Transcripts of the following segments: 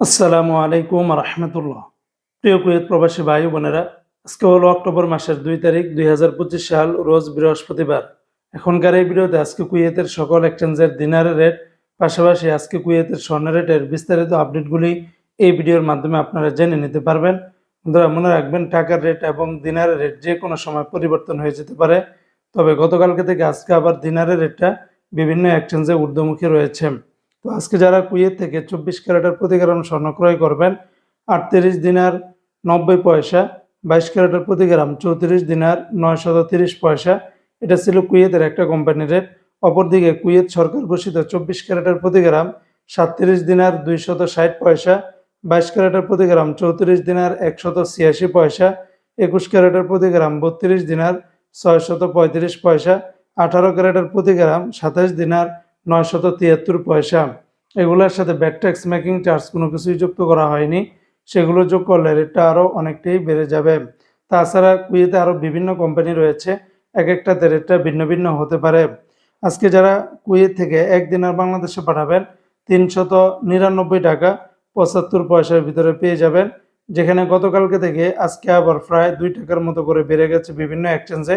আসসালামু আলাইকুম রহমতুল্লাহ প্রিয় কুয়েত প্রবাসী ভাই বোনেরা, আজকে হলো অক্টোবর মাসের দুই তারিখ, দুই হাজার পঁচিশ সাল, রোজ বৃহস্পতিবার। এখনকার এই ভিডিওতে আজকে কুয়েতের সকল এক্সচেঞ্জের দিনারের রেট পাশাপাশি আজকে কুয়েতের স্বর্ণ রেটের বিস্তারিত আপডেটগুলি এই ভিডিওর মাধ্যমে আপনারা জেনে নিতে পারবেন। বন্ধুরা, মনে রাখবেন, টাকার রেট এবং দিনারের রেট যে কোনো সময় পরিবর্তন হয়ে যেতে পারে। তবে গতকালকে থেকে আজকে আবার দিনারের রেটটা বিভিন্ন এক্সচেঞ্জে ঊর্ধ্বমুখী রয়েছে। তো আজকে যারা কুয়েত থেকে চব্বিশ ক্যারেটের প্রতি গ্রাম স্বর্ণ ক্রয় করবেন, আটত্রিশ দিনার নব্বই পয়সা, বাইশ ক্যারেটের প্রতি গ্রাম চৌত্রিশ দিনার নয়শত তিরিশ পয়সা। এটা ছিল কুয়েতের একটা কোম্পানির রেট অপরদিকে কুয়েত সরকার ঘোষিত চব্বিশ ক্যারেটের প্রতি গ্রাম সাতত্রিশ দিনার দুইশত ষাট পয়সা, বাইশ ক্যারেটের প্রতি গ্রাম চৌত্রিশ দিনার একশত ছিয়াশি পয়সা, একুশ ক্যারেটের প্রতি গ্রাম বত্রিশ দিনার ছয়শত পঁয়ত্রিশ পয়সা, আঠারো ক্যারেটের প্রতি গ্রাম সাতাশ দিনার নয়শত তিয়াত্তর পয়সা। এগুলোর সাথে ব্যাট ট্যাক্স মেকিং চার্জ কোনো কিছুই যুক্ত করা হয়নি। সেগুলো যোগ করলে রেটটা আরও অনেকটাই বেড়ে যাবে। তাছাড়া কুয়েতে আরও বিভিন্ন কোম্পানি রয়েছে। এক একটাতে রেটটা ভিন্ন ভিন্ন হতে পারে। আজকে যারা কুয়েত থেকে একদিন আর বাংলাদেশে পাঠাবেন, তিনশত নিরানব্বই টাকা পঁচাত্তর পয়সার ভিতরে পেয়ে যাবেন। যেখানে গতকালকে থেকে আজকে আবার প্রায় দুই টাকার মতো করে বেড়ে গেছে বিভিন্ন এক্সচেঞ্জে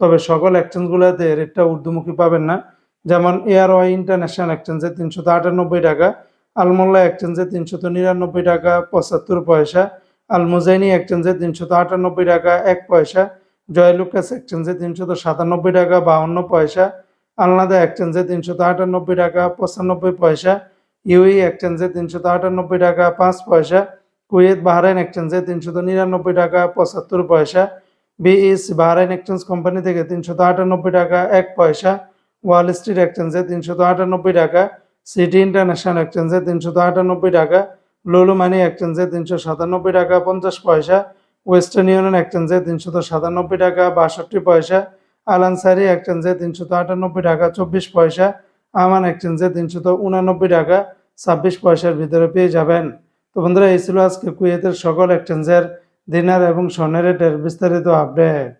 তবে সকল এক্সচেঞ্জগুলোতে রেটটা ঊর্ধ্বমুখী পাবেন না। যেমন এয়ার ওয়াই ইন্টারন্যাশনাল এক্সচেঞ্জে তিনশত আটানব্বই টাকা, আলমোল্লা এক্সচেঞ্জে তিনশত নিরানব্বই টাকা, পঁচাত্তর পয়সা, আলমুজাইনি এক্সচেঞ্জে তিনশত আটানব্বই টাকা, এক পয়সা, জয়লুকাস এক্সচেঞ্জে তিনশত সাতানব্বই টাকা, বাউন্ন পয়সা, আলনাদা এক্সচেঞ্জে তিনশত আটানব্বই টাকা, পঁচানব্বই পয়সা ইউই এক্সচেঞ্জে তিনশত আটানব্বই টাকা, পাঁচ পয়সা, কুয়েত বাহরাইন এক্সচেঞ্জে তিনশত নিরানব্বই টাকা, পঁচাত্তর পয়সা বিইস বাহরাইন এক্সচেঞ্জ কোম্পানি থেকে তিনশত আটানব্বই টাকা, এক পয়সা ওয়াল স্ট্রিট এক্সচেঞ্জে তিনশত আটানব্বই টাকা সিটি ইন্টারন্যাশনাল এক্সচেঞ্জে তিনশত আটানব্বই টাকা লুলু মানি এক্সচেঞ্জে তিনশো সাতানব্বই টাকা, পঞ্চাশ পয়সা ওয়েস্টার্ন ইউনিয়ন এক্সচেঞ্জে তিনশত সাতানব্বই টাকা, বাষট্টি পয়সা আলানসারি এক্সচেঞ্জে তিনশত আটানব্বই টাকা, চব্বিশ পয়সা আমান এক্সচেঞ্জে তিনশত উনানব্বই টাকা, ছাব্বিশ পয়সার ভিতরে পেয়ে যাবেন। তো বন্ধুরা, এই ছিল আজকে কুয়েতের সকল এক্সচেঞ্জের দিনার এবং স্বর্ণের রেটের বিস্তারিত আপডেট